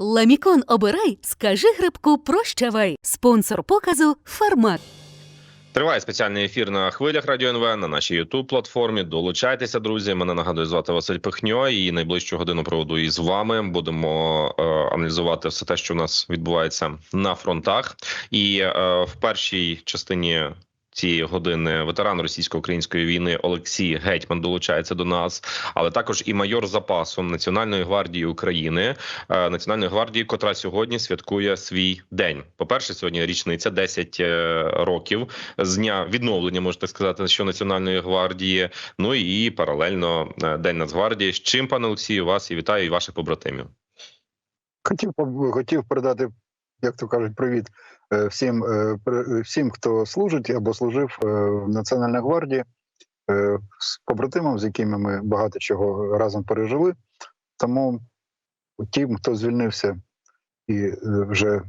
Ламікон обирай, скажи грибку прощавай. Спонсор показу Фармак. Триває спеціальний ефір на хвилях Радіо НВ на нашій ютуб платформі. Долучайтеся, друзі. Мене нагадує звати Василь Пихньо. І найближчу годину проведу із вами. Будемо е, аналізувати все те, що в нас відбувається на фронтах. І е, в першій частині. Цієї години ветеран російсько-української війни Олексій Гетьман долучається до нас, але також і майор запасу Національної гвардії України, е, Національної гвардії, котра сьогодні святкує свій день. По перше, сьогодні річниця 10 е, років з дня відновлення, можете сказати, що Національної гвардії. Ну і паралельно е, День Нацгвардії. З чим, пане Олексію, вас і вітаю і ваших побратимів. Хотів хотів передати, як то кажуть, привіт е, всім, е, всім, хто служить або служив е, в Національній гвардії, з побратимам, з якими ми багато чого разом пережили. Тому тим, хто звільнився і вже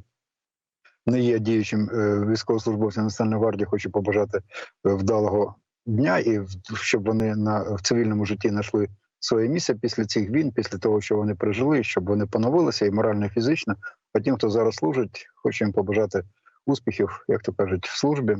не є діючим військовослужбовцем Національної гвардії, хочу побажати вдалого дня і щоб вони на в цивільному житті знайшли своє місце після цих війн, після того, що вони пережили, щоб вони поновилися і морально, і фізично. А тим, хто зараз служить, хочу їм побажати успіхів, як то кажуть, в службі,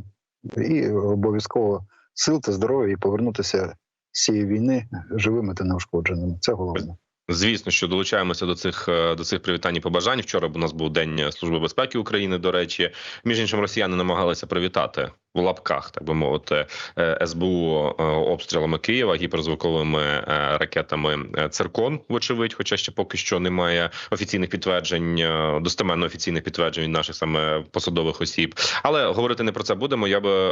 і обов'язково сил та здоров'я і повернутися з цієї війни живими та неушкодженими. Це головне. Звісно, що долучаємося до цих е, до цих привітань і побажань. Вчора у нас був день служби безпеки України. До речі, між іншим, росіяни намагалися привітати в лапках, так би мовити, е, СБУ е, обстрілами Києва, гіперзвуковими е, ракетами циркон. Вочевидь, хоча ще поки що немає офіційних підтверджень, достеменно офіційних підтверджень від наших саме посадових осіб. Але говорити не про це будемо. Я би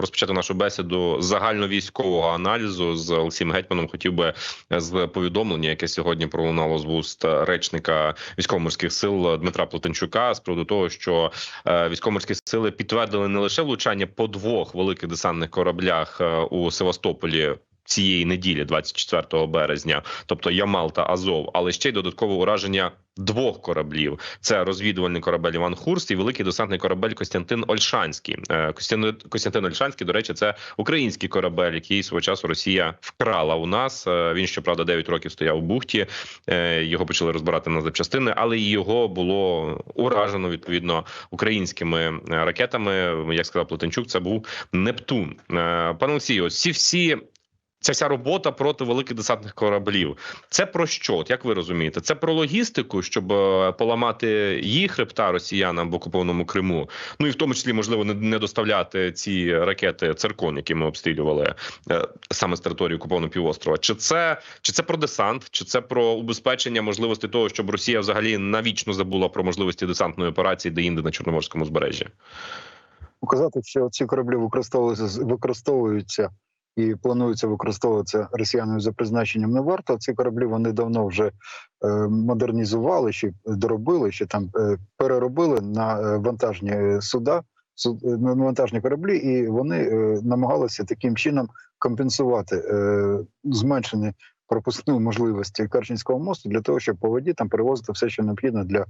розпочати нашу бесіду з загальновійськового аналізу з Олексієм Гетьманом. Хотів би з повідомлення, яке сьогодні пролунало з вуст речника військово-морських сил Дмитра Плотенчука з приводу того, що військово-морські сили підтвердили не лише влучання по двох великих десантних кораблях е, у Севастополі. Цієї неділі, 24 березня, тобто Ямал та Азов, але ще й додаткове ураження двох кораблів: це розвідувальний корабель Іван Хурст і великий десантний корабель Костянтин Ольшанський. Е, Костянтин, Ольшанський, до речі, це український корабель, який свого часу Росія вкрала у нас. Е, Він щоправда 9 років стояв у бухті. Е, Його почали розбирати на запчастини, але його було уражено відповідно українськими ракетами. Як сказав Плетенчук, це був Нептун. Пане Олексію, ці всі. Ця вся робота проти великих десантних кораблів. Це про що? От Як ви розумієте? Це про логістику, щоб е, поламати їх хребта росіянам в окупованому Криму. Ну і в тому числі можливо не, доставляти ці ракети циркон, які ми обстрілювали е, саме з території окупованого півострова. Чи це чи це про десант, чи це про убезпечення можливості того, щоб Росія взагалі навічно забула про можливості десантної операції де-інде на Чорноморському збережжі? Указати, що ці кораблі використовуються використовуються і планується використовуватися росіянами за призначенням не варто. Ці кораблі вони давно вже е, модернізували, ще доробили, ще там е, переробили на е, вантажні суда, суд, на вантажні кораблі, і вони намагалися таким чином компенсувати зменшені пропускні можливості Керченського мосту для того, щоб по воді там перевозити все, що необхідно для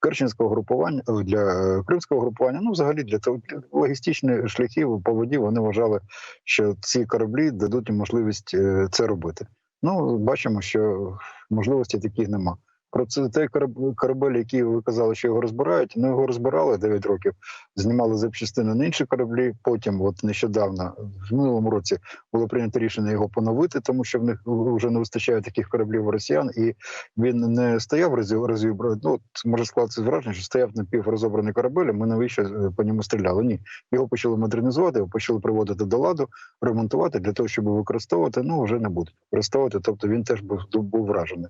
Керченського групування, е, для кримського групування. Ну, взагалі для того логістичних шляхів по воді вони вважали, що ці кораблі дадуть можливість е, це робити. Ну, бачимо, що можливості таких нема. Про це той корабель, який ви казали, що його розбирають. Ну його розбирали 9 років, знімали запчастини на інші кораблі. Потім, от нещодавно, в минулому році, було прийнято рішення його поновити, тому що в них вже не вистачає таких кораблів росіян, і він не стояв разів. Ну от може склатися враження, що стояв напіврозобраний корабель. а Ми навіщо е, по ньому стріляли? Ні, його почали модернізувати, його почали приводити до ладу, ремонтувати для того, щоб використовувати. Ну вже не будуть використовувати. Тобто він теж був був вражений.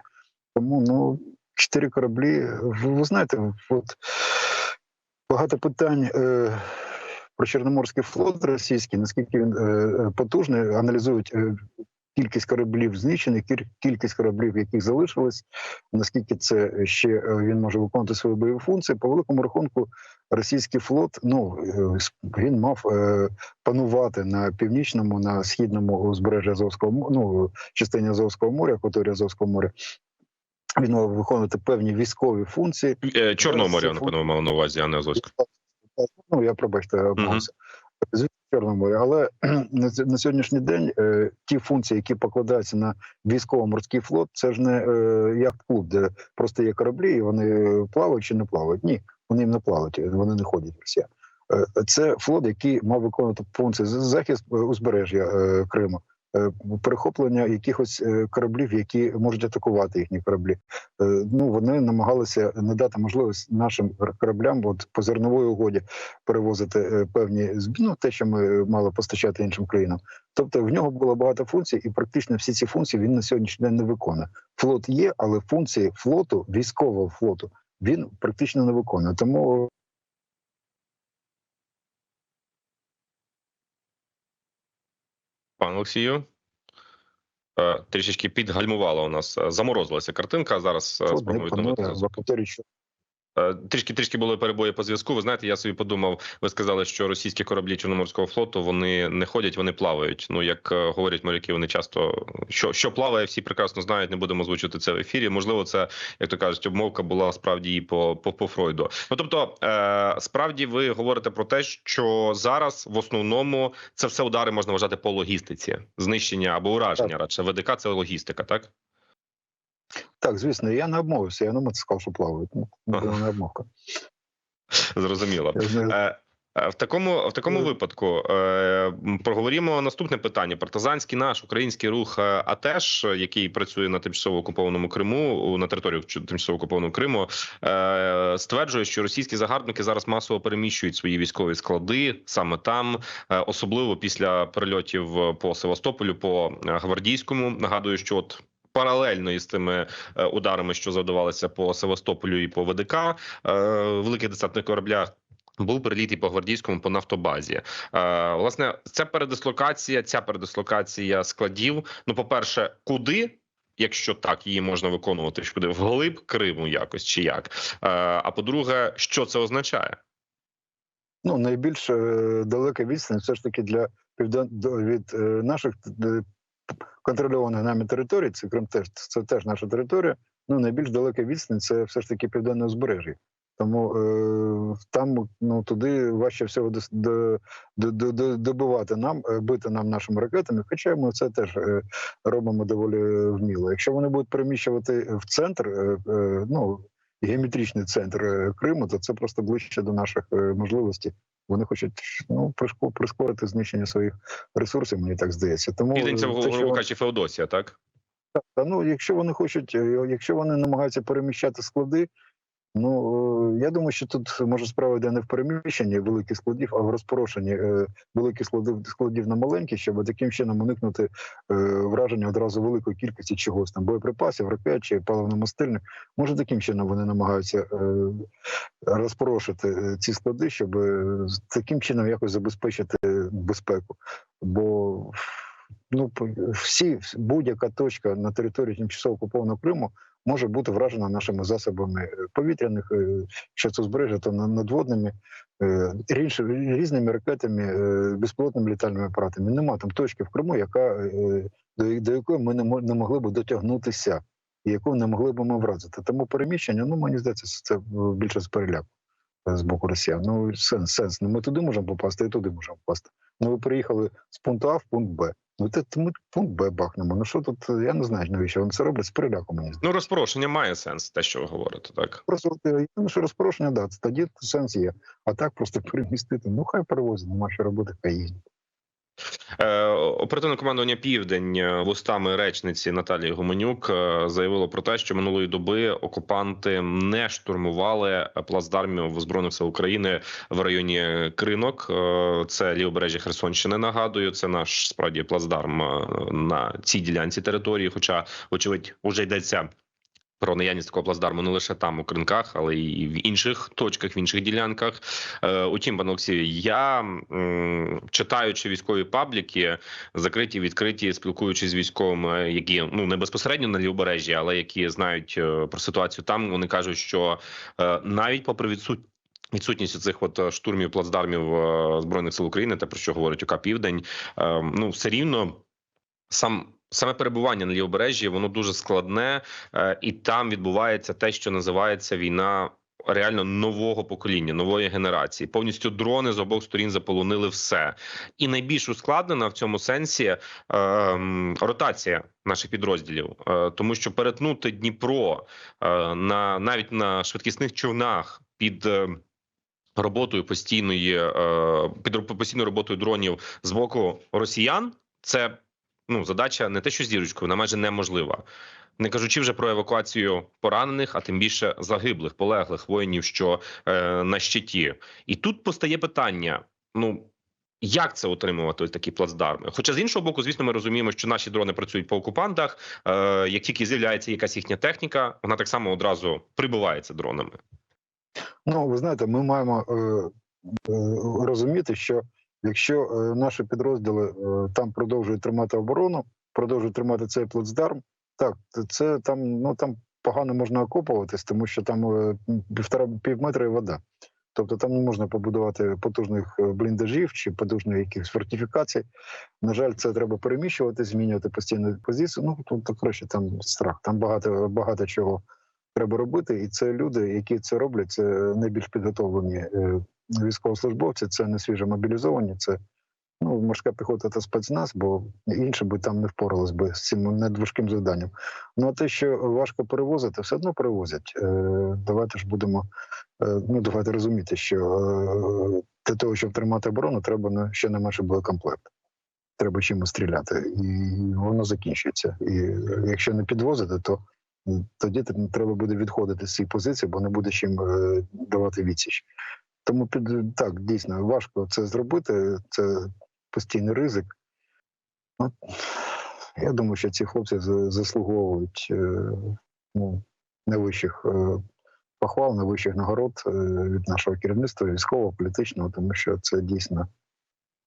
Тому ну чотири кораблі. Ви, ви знаєте, от багато питань. Е, про Чорноморський флот російський, наскільки він е, потужний, аналізують е, кількість кораблів знищених, кількість кораблів, яких залишилось, наскільки це ще е, він може виконувати свої бойові функції. По великому рахунку, російський флот ну е, він мав е, панувати на північному, на східному узбережжі Азовського ну, частині Азовського моря, акваторії Азовського моря. Він мав виконувати певні військові функції. Е, Чорного моря, напевно, мав на увазі, а не Азовського. Ну я пробачте, обмовився. Звісно, Чорному морі. Але на, сьогоднішній день е, ті функції, які покладаються на військово-морський флот, це ж не е, яхт-клуб, де просто є кораблі, і вони плавають чи не плавають. Ні, вони не плавають, вони не ходять в Росія. Це флот, який мав виконувати функції захист узбережжя Криму, перехоплення якихось е, кораблів, які можуть атакувати їхні кораблі. Е, Ну вони намагалися надати можливість нашим кораблям, от по зерновій угоді, перевозити е, певні ну, те, що ми мали постачати іншим країнам. Тобто в нього було багато функцій, і практично всі ці функції він на сьогоднішній день не виконує. Флот є, але функції флоту, військового флоту, він практично не виконує. Тому Пан Олексію. Е, Трішечки підгальмувала у нас, е, заморозилася картинка. Зараз е, спробуємо відновити Трішки трішки були перебої по зв'язку. Ви знаєте, я собі подумав. Ви сказали, що російські кораблі Чорноморського флоту вони не ходять, вони плавають. Ну як е, говорять моряки, вони часто що, що плаває, всі прекрасно знають. Не будемо озвучувати це в ефірі. Можливо, це як то кажуть, обмовка була справді і по, по, по Фройду. Ну тобто, е, справді ви говорите про те, що зараз в основному це все удари можна вважати по логістиці, знищення або ураження. Радше ВДК це логістика, так так, звісно, я не обмовився, я не сказав, що плавають. Ну, була не обмовка. зрозуміло. Е, е, В такому в такому Е. випадку е, проговоримо наступне питання. Партизанський наш український рух АТЕШ, який працює на тимчасово окупованому Криму, на території тимчасово окупованого Криму, е, стверджує, що російські загарбники зараз масово переміщують свої військові склади саме там, е, особливо після перельотів по Севастополю, по гвардійському. Нагадую, що от. Паралельно із тими е, ударами, що завдавалися по Севастополю і по ВДК, е, великих десантних кораблях. Був приліт і по гвардійському по нафтобазі. Е, власне, ця передислокація, ця передислокація складів. Ну, по-перше, куди, якщо так її можна виконувати, куди вглиб Криму якось чи як. Е, а по-друге, що це означає? Ну, найбільш е, далека відстань все ж таки для від наших контрольованих нами територій, це Крим теж це теж наша територія. Ну, найбільш далека відстань це все ж таки південне узбережжя. Тому е, там ну туди важче всього до, до, до, до, добивати нам, е, бити нам нашими ракетами. Хоча ми це теж е, робимо доволі вміло. Якщо вони будуть переміщувати в центр, е, е, ну геометричний центр Криму, то це просто ближче до наших можливостей. Вони хочуть ну прискорити знищення своїх ресурсів. Мені так здається. Тому Піденця в голову кажучи, Феодосія, так? та ну, якщо вони хочуть, е, якщо вони намагаються переміщати склади, ну е, я думаю, що тут може справа йде не в переміщенні великих складів, а в розпорошенні е, великих складів складів на маленькі, щоб таким чином уникнути е, враження одразу великої кількості чогось там боєприпасів, ракет чи паливно-мастильних. Може, таким чином вони намагаються розпорошити ці склади, щоб таким чином якось забезпечити безпеку. Бо ну всі будь-яка точка на території тимчасово окупованого Криму може бути вражена нашими засобами е, повітряних, е, що це збережжя, то на- надводними е, різними ракетами, безпілотними літальними апаратами. Нема там точки в Криму, яка до, якої ми не, мо- не могли б дотягнутися, і яку не могли б ми вразити. Тому переміщення, ну мені здається, це більше з переляку з боку Росіян. Ну сенс, сенс. Ну, ми туди можемо попасти, і туди можемо попасти. Ну ви приїхали з пункту А в пункт Б. Ну це ми пункт Б бахнемо. Ну що тут? Я не знаю, навіщо вони це роблять з переляку. Мені. Ну, розпорошення має сенс, те, що ви говорите, так. Просто думаю, що розпорошення, да, це тоді сенс є. А так просто перемістити. Ну хай перевозять, нема що робити, хай їздять. Е, Оперативне командування Південь вустами речниці Наталії Гуменюк е, заявило про те, що минулої доби окупанти не штурмували плацдармів збройних сил України в районі Кринок. Е, Це лівобережжя Херсонщини. Нагадую, це наш справді плацдарм на цій ділянці території. Хоча, очевидь, уже йдеться. Про наявність такого плацдарму не лише там у кринках, але і в інших точках, в інших ділянках. Е, утім, пане Олексію, я читаючи військові пабліки, закриті, відкриті, спілкуючись з військовими, які ну не безпосередньо на лівобережжі, але які знають е, про ситуацію там. Вони кажуть, що е, навіть попри відсут... Відсутність цих от штурмів плацдармів збройних сил України, те про що говорить ОК Південь, е, ну все рівно сам. Саме перебування на лівобережжі воно дуже складне, е, і там відбувається те, що називається війна реально нового покоління, нової генерації. Повністю дрони з обох сторін заполонили все. І найбільш ускладнена в цьому сенсі ем, ротація наших підрозділів, е, тому що перетнути Дніпро е, на навіть на швидкісних човнах під. е, Роботою постійної е, під постійною роботою дронів з боку росіян це ну задача не те, що з дірочкою, вона майже неможлива. Не кажучи вже про евакуацію поранених, а тим більше загиблих, полеглих воїнів, що е, на щиті. І тут постає питання: ну як це отримувати ось такі плацдарми? Хоча з іншого боку, звісно, ми розуміємо, що наші дрони працюють по окупантах. Е, як тільки з'являється якась їхня техніка, вона так само одразу прибувається дронами. Ну, ви знаєте, ми маємо е, е, розуміти, що якщо е, наші підрозділи е, там продовжують тримати оборону, продовжують тримати цей плацдарм, так це там ну там погано можна окопуватись, тому що там е, півтора пів метра і вода. Тобто там не можна побудувати потужних бліндажів чи потужних якихось фортифікацій. На жаль, це треба переміщувати, змінювати постійно позицію. Ну тут краще там страх. Там багато багато чого треба робити, і це люди, які це роблять, це найбільш підготовлені військовослужбовці, це не свіжо мобілізовані, це ну, морська піхота та спецназ, бо інше би там не впоралось би з цим надважким завданням. Ну а те, що важко перевозити, все одно перевозять. Е, давайте ж будемо е, ну давайте розуміти, що е, для того, щоб тримати оборону, треба на ще не менше боєкомплект. Треба чимось стріляти, і воно закінчується. І якщо не підвозити, то тоді треба буде відходити з цієї позиції, бо не буде чим давати відсіч. Тому під так дійсно важко це зробити. Це постійний ризик. Ну, я думаю, що ці хлопці заслуговують е, ну, найвищих е, похвал, найвищих нагород е, від нашого керівництва військового, політичного, тому що це дійсно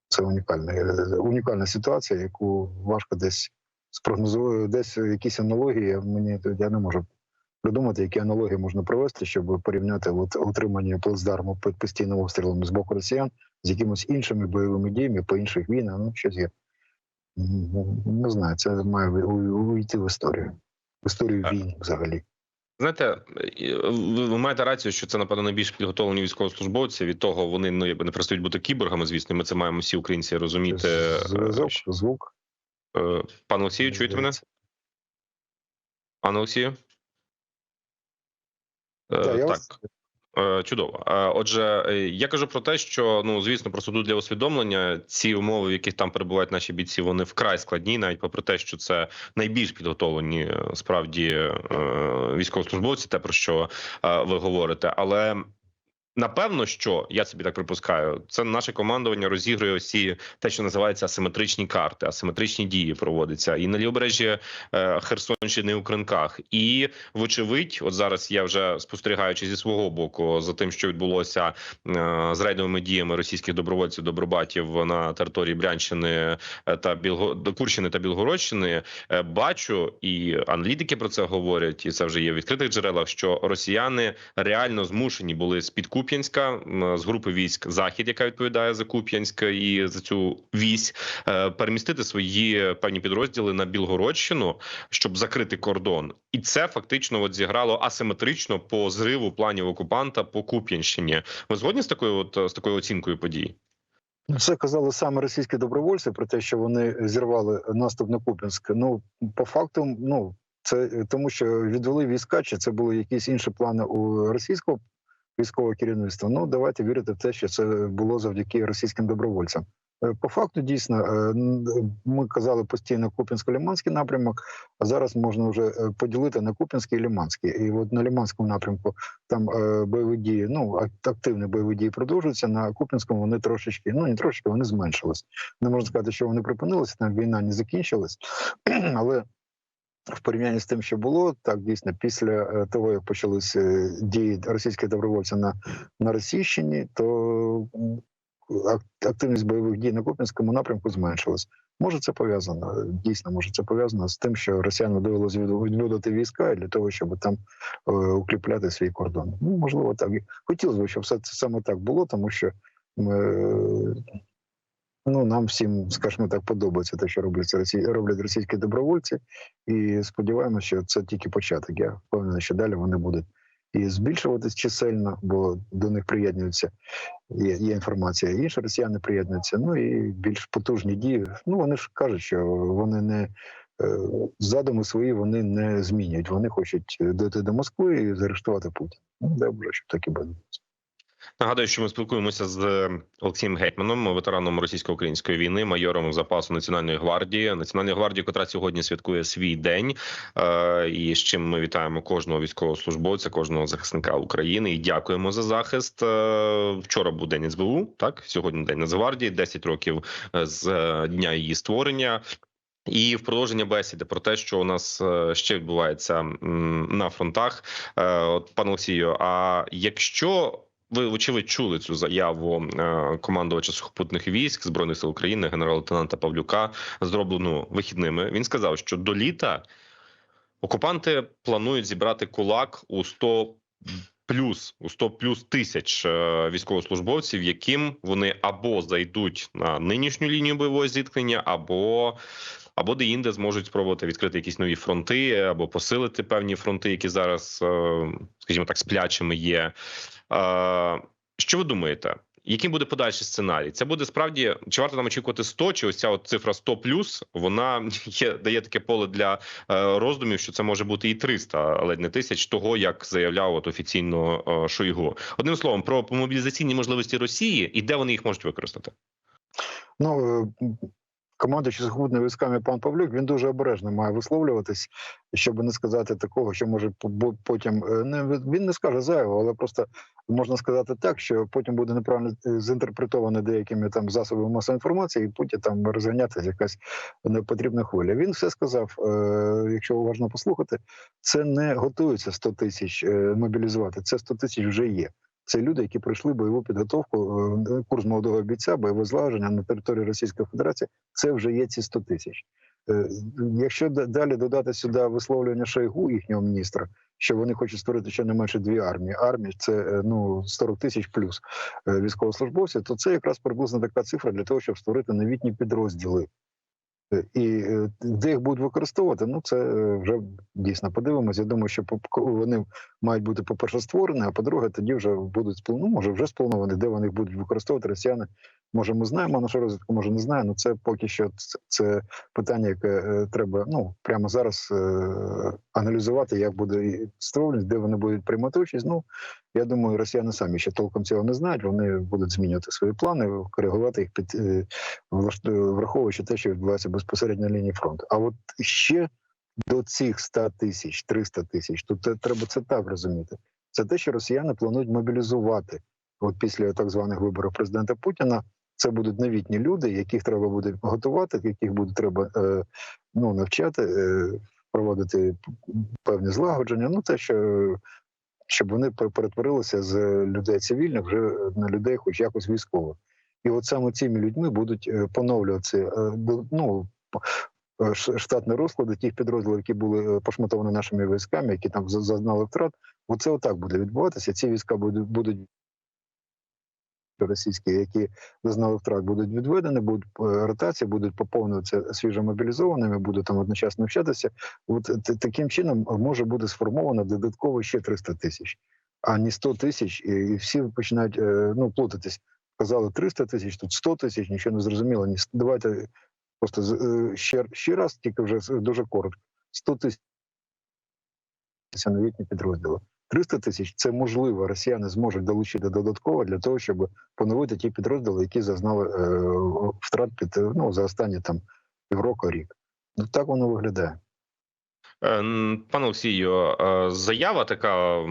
це унікальна, унікальна ситуація, яку важко десь спрогнозувати, десь якісь аналогії. Мені я не можу придумати, які аналогії можна провести, щоб порівняти от, утримання плацдарму під постійним обстрілом з боку росіян з якимись іншими бойовими діями по інших війнах. Ну щось є. Не знаю, це має увійти в історію, в історію війн взагалі. Знаєте, ви маєте рацію, що це напевно найбільш підготовлені військовослужбовці. Від того вони ну якби не перестають бути кіборгами. Звісно, ми це маємо всі українці розуміти. Зв'язок, звук. е, Пане Олексію, чуєте мене? Пане Олексію? Е, Так, я так. вас- Е, Чудово. Е, Отже, я кажу про те, що ну звісно, просто тут для усвідомлення ці умови, в яких там перебувають наші бійці, вони вкрай складні, навіть попри те, що це найбільш підготовлені справді військовослужбовці, те про що ви говорите, але. Напевно, що я собі так припускаю, це наше командування розігрує усі те, що називається асиметричні карти, асиметричні дії проводяться і на лівобережжі е, Херсонщини і у Кринках. І вочевидь, от зараз я вже спостерігаючи зі свого боку за тим, що відбулося е, з рейдовими діями російських добровольців добробатів на території Брянщини е, та Білго... Курщини та Білгородщини, бачу, і аналітики про це говорять, і це вже є в відкритих джерелах. Що росіяни реально змушені були з під Куп'янська з групи військ Захід, яка відповідає за Куп'янськ і за цю вісь, е, перемістити свої певні підрозділи на Білгородщину, щоб закрити кордон, і це фактично от зіграло асиметрично по зриву планів окупанта по Куп'янщині. Ви згодні з такою, от з такою оцінкою подій? Це казали саме російські добровольці про те, що вони зірвали наступ на Куп'янськ. Ну по факту, ну це тому, що відвели війська, чи це були якісь інші плани у російського військового керівництва. Ну давайте вірити в те, що це було завдяки російським добровольцям. Е, По факту, дійсно, е, ми казали постійно Куп'янсько-Ліманський напрямок, а зараз можна вже е, поділити на Куп'янський і Ліманський. І от на Ліманському напрямку там бойові дії, ну активні бойові дії продовжуються. На Куп'янському вони трошечки, ну не трошечки, вони зменшились. Не можна сказати, що вони припинилися, там війна не закінчилась, але. В порівнянні з тим, що було, так дійсно після е, того, як почалися е, дії російських добровольців на, на Російщині, то активність бойових дій на Куп'янському напрямку зменшилась. Може, це пов'язано дійсно, може це пов'язано з тим, що росіянам довелося відводити війська для того, щоб там е, укріпляти свій кордон. Ну можливо, так хотілося б, щоб все це саме так було, тому що е, ну нам всім, скажімо так, подобається те, що роблять росі... роблять російські добровольці, і сподіваємося, що це тільки початок. Я впевнений, що далі вони будуть і збільшуватись чисельно, бо до них приєднуються. Є, є інформація. Інші росіяни приєднуються. Ну і більш потужні дії. Ну вони ж кажуть, що вони не е, задуми свої вони не змінюють. Вони хочуть дойти до Москви і заарештувати Путіна. Ну добре, щоб так і буде. Нагадую, що ми спілкуємося з Олексієм Гетьманом, ветераном російсько-української війни, майором запасу Національної гвардії. Національної гвардії, котра сьогодні святкує свій день, е, і з чим ми вітаємо кожного військовослужбовця, кожного захисника України і дякуємо за захист. Е, Вчора був день СБУ, так сьогодні день Нацгвардії, 10 років е, з е, дня її створення. І в продовження бесіди про те, що у нас е, ще відбувається на фронтах, Е, от пане Олексію. А якщо ви очевидь чули цю заяву е, командувача сухопутних військ збройних сил України, генерал-лейтенанта Павлюка, зроблену вихідними. Він сказав, що до літа окупанти планують зібрати кулак у 100 плюс у 100 плюс тисяч е, військовослужбовців, яким вони або зайдуть на нинішню лінію бойового зіткнення, або або де-інде зможуть спробувати відкрити якісь нові фронти, або посилити певні фронти, які зараз, е, скажімо так, сплячими є. Що ви думаєте? Яким буде подальший сценарій? Це буде справді чи варто нам очікувати 100, чи ось ця от цифра 100 плюс, вона є, дає таке поле для е, роздумів, що це може бути і 300, ледь не тисяч того, як заявляв от офіційно е, Шойгу. Одним словом, про мобілізаційні можливості Росії і де вони їх можуть використати. Ну е, командуючий сухопутними військами пан Павлюк він дуже обережно має висловлюватись, щоб не сказати такого, що може потім е, не він не скаже зайвого, але просто можна сказати так, що потім буде неправильно е, зінтерпретовано деякими там засобами масової інформації, і потім там розганятися якась непотрібна хвиля. Він все сказав. е, Якщо уважно послухати, це не готується 100 тисяч мобілізувати. Це 100 тисяч вже є. Це люди, які пройшли бойову підготовку, е, курс молодого бійця, бойове злагодження на території Російської Федерації. Це вже є ці 100 тисяч. Е, Якщо далі додати сюди висловлювання Шойгу, їхнього міністра, що вони хочуть створити щонайменше дві армії. Армія це е, ну 40 тисяч плюс е, військовослужбовців, то це якраз приблизно така цифра для того, щоб створити новітні підрозділи. І е, де їх будуть використовувати, ну це е, вже дійсно подивимося. Я думаю, що по- вони мають бути, по-перше, створені, а по-друге, тоді вже будуть ну, може вже сплановані, де вони їх будуть використовувати росіяни. Може, ми знаємо нашу розвідку, може не знає. але це поки що це, це питання, яке е, треба ну прямо зараз е, аналізувати, як буде і створення, де вони будуть приймати участь. Ну я думаю, росіяни самі ще толком цього не знають. Вони будуть змінювати свої плани, коригувати їх під е, враховуючи те, що відбувається безпосередньо на лінії фронту. А от ще до цих 100 тисяч, 300 тисяч, те- треба це так розуміти. Це те, що росіяни планують мобілізувати. От після так званих виборів президента Путіна. Це будуть новітні люди, яких треба буде готувати, яких буде треба е, ну, навчати, е, проводити певні злагодження. Ну, те, що щоб вони пер- перетворилися з людей цивільних вже на людей, хоч якось військових. І от саме цими людьми будуть е, поновлюватися ну, штатні розклади тих підрозділів, які були пошматовані нашими військами, які там за- зазнали втрат. Оце отак буде відбуватися. Ці війська будуть російські, які зазнали втрат, будуть відведені, будуть е, ротації, будуть поповнюватися свіжомобілізованими, будуть там одночасно навчатися. От таким чином може бути сформовано додатково ще 300 тисяч, а не 100 тисяч, і всі починають е, ну плутатись. Казали 300 тисяч, тут 100 тисяч, нічого не зрозуміло. Ні, давайте просто е, ще, ще раз, тільки вже дуже коротко. 100 тисяч новітні підрозділи. 300 тисяч це можливо. Росіяни зможуть долучити додатково для того, щоб поновити ті підрозділи, які зазнали е, втрат під ну за останні там півроку рік. Ну так воно виглядає. Е, Пане Олексію, е, заява така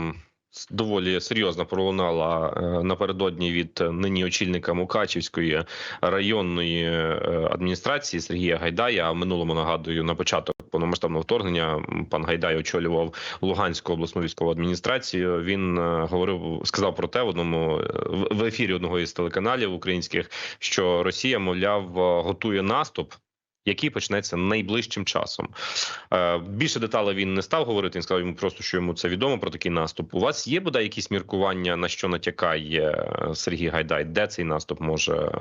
доволі серйозна пролунала е, напередодні від нині очільника Мукачівської районної адміністрації Сергія Гайдая. А минулому нагадую на початок повномасштабного вторгнення пан Гайдай очолював Луганську обласну військову адміністрацію. Він е, говорив, сказав про те в одному е, в- ефірі одного із телеканалів українських, що Росія, мовляв, е, готує наступ. Який почнеться найближчим часом. Більше деталей він не став говорити. Він сказав йому просто, що йому це відомо про такий наступ. У вас є бодай якісь міркування на що натякає Сергій Гайдай? Де цей наступ може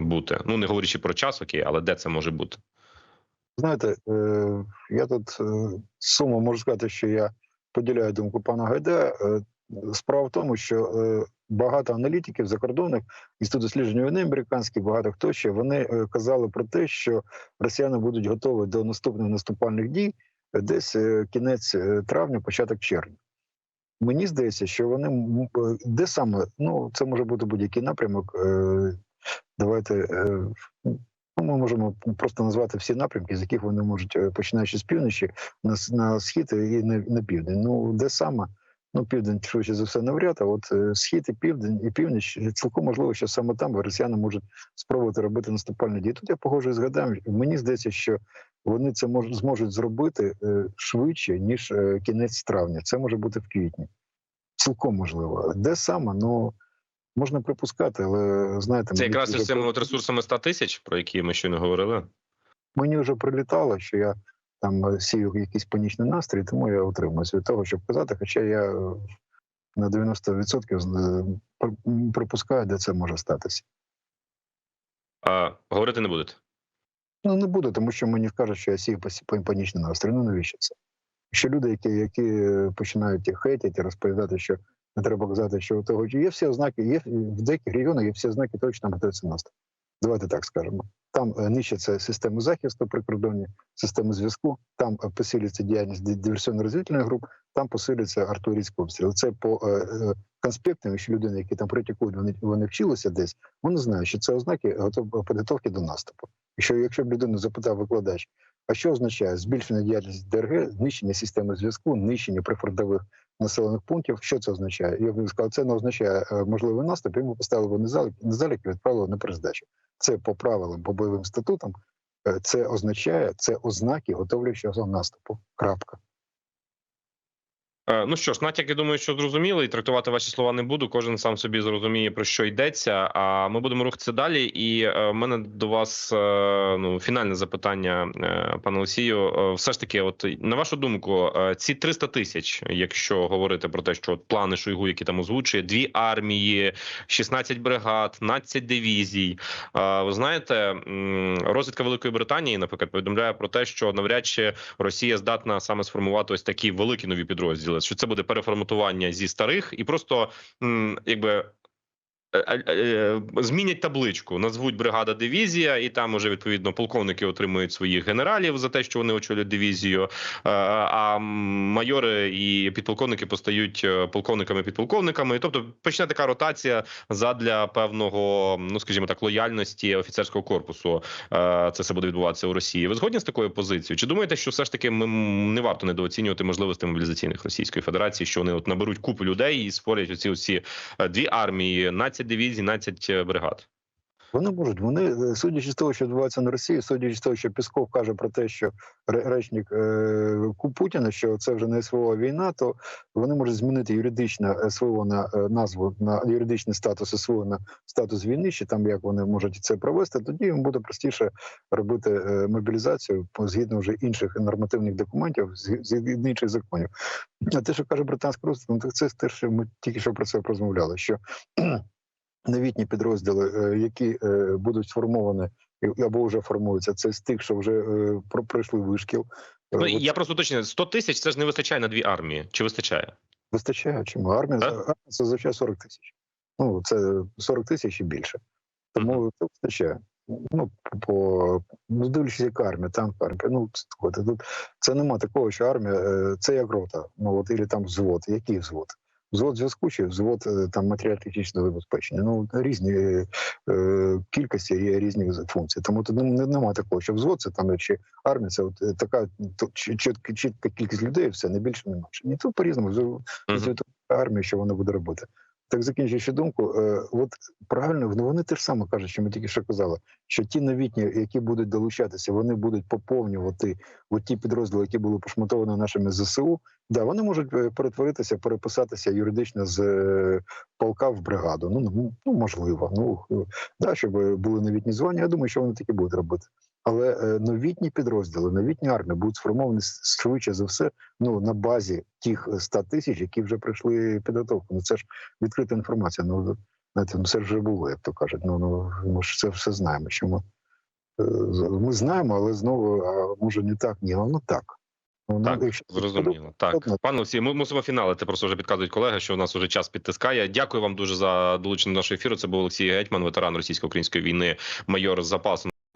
бути? Ну не говорячи про час, окей, але де це може бути? Знаєте, е, я тут е, можу сказати, що я поділяю думку пана Гайдая. Е, справа в тому, що багато аналітиків закордонних інститут досліджень війни американський, багато хто ще вони казали про те, що росіяни будуть готові до наступних наступальних дій десь кінець травня, початок червня. Мені здається, що вони де саме ну це може бути будь-який напрямок. Давайте ми можемо просто назвати всі напрямки, з яких вони можуть е, починаючи з півночі на, на схід і на, на південь. Ну де саме? Ну, південь швидше за все навряд, а от е, схід і південь і північ е, цілком можливо, що саме там росіяни можуть спробувати робити наступальні дії. Тут я погоджуюсь з. Мені здається, що вони це мож, зможуть зробити швидше ніж кінець травня. Це може бути в квітні. Цілком можливо. Де саме? Ну можна припускати, але знаєте, Це якраз із цими от ресурсами 100 тисяч, про які ми щойно говорили. мені вже прилітало, що я там е, сію якийсь панічний настрій, тому я утримуюся від того, щоб казати. Хоча я е, на 90% з- е, припускаю, де це може статися. А, говорити не будете. Ну не буду, тому що мені кажуть, що я па- панічний настрій. Ну навіщо це? Що люди, які, які починають хейтити, розповідати, що треба казати, що того є всі ознаки, є в деяких регіонах є всі ознаки готується наступ. Давайте так скажемо. Там е, нищаться системи захисту прикордонні, системи зв'язку, там е, посилюється діяльність ди- диверсійно-розвідувальних груп, там посилюється артилерійський обстріл. Це по е, е, конспектам, що людини, які там практикують, вони, вони вчилися десь, вони знають, що це ознаки готов- підготовки до наступу. Що якщо б людину запитав викладач, а що означає збільшення діяльності ДРГ, знищення системи зв'язку, нищення прифронтових населених пунктів? Що це означає? Я б сказав, це не означає е, можливий наступ. Йому поставили на залік, на залік і відправили на перездачу. Це по правилам, по бойовим статутам. е, Це означає це ознаки готовлячого наступу. Крапка. Е, Ну що ж, натяк, я думаю, що зрозуміло, і трактувати ваші слова не буду. Кожен сам собі зрозуміє про що йдеться. А ми будемо рухатися далі. І е, в мене до вас е, ну фінальне запитання, пане Олексію. Все ж таки, от на вашу думку, ці 300 тисяч, якщо говорити про те, що от плани Шойгу, які там озвучує, дві армії, 16 бригад, 12 дивізій. Ви знаєте, розвідка Великої Британії, наприклад, повідомляє про те, що навряд чи Росія здатна саме сформувати ось такі великі нові підрозділи. Що це буде переформатування зі старих і просто якби. Е, е, е, Змінять табличку, назвуть бригада дивізія, і там уже відповідно полковники отримують своїх генералів за те, що вони очолюють дивізію. А майори і підполковники постають полковниками підполковниками. І тобто почне така ротація задля певного, ну скажімо так, лояльності офіцерського корпусу. Це все буде відбуватися у Росії. Ви згодні з такою позицією? Чи думаєте, що все ж таки ми не варто недооцінювати можливості мобілізаційних Російської Федерації, що вони от наберуть купу людей і створять оці всі дві армії, 12 дивізій, 12 бригад? Вони можуть. Вони, е, судячи з того, що відбувається на Росії, судячи з того, що Пісков каже про те, що речник е, Путіна, що це вже не СВО війна, то вони можуть змінити юридичне СВО на е, назву на юридичний статус СВО на статус війни, чи там як вони можуть це провести. Тоді їм буде простіше робити е, мобілізацію згідно вже інших нормативних документів, зг- згідно інших законів. А те, що каже британська розвідка, ну це те, що ми тільки що про це розмовляли. Що новітні підрозділи, е, які е, будуть сформовані або вже формуються, це з тих, що вже е, про- пройшли вишкіл. Ну я просто уточнюю, 100 тисяч це ж не вистачає на дві армії. Чи вистачає? Вистачає чому? Армія, армія це зазвичай 40 тисяч. Ну, це 40 тисяч і більше. Тому це вистачає. Ну, по ну, дивлячись, яка армія, танк армія. Ну, це, тут це нема такого, що армія це як рота. Ну от і там взвод. Який взвод? Взвод зв'язку чи взвод е, там матеріально-технічного забезпечення. Ну різні е, е, кількості є різні функції. Тому тут не- нема такого, що взвод це там чи армія, це от е, така то- чітка, чітка кількість людей, все не більше, не менше. Ні, тут по-різному uh -huh. армії, що вона буде робити. Так закінчуючи думку, е, от правильно, ну вони теж саме кажуть, що ми тільки що казали, що ті новітні, які будуть долучатися, вони будуть поповнювати от ті підрозділи, які були пошматовані нашими ЗСУ. Да, вони можуть е, перетворитися, переписатися юридично з е, полка в бригаду. Ну, ну ну, можливо. Ну да, щоб були новітні звання. Я думаю, що вони такі будуть робити. Але е, новітні підрозділи, новітні армії будуть сформовані швидше за все ну на базі тих е, 100 тисяч, які вже пройшли підготовку. Ну це ж відкрита інформація. Ну ну це вже було, як то кажуть. Ну ну ми ж це все знаємо. Що ми, е, ми знаємо, але знову а може не так, ні, воно так. Ну, Так, якщо зрозуміло. Так, пане Олексій, ми мусимо фіналити. Просто вже підказують колеги, що у нас вже час підтискає. Дякую вам дуже за долучення до нашого ефіру. Це був Олексій Гетьман, ветеран російсько-української війни, майор з запасу.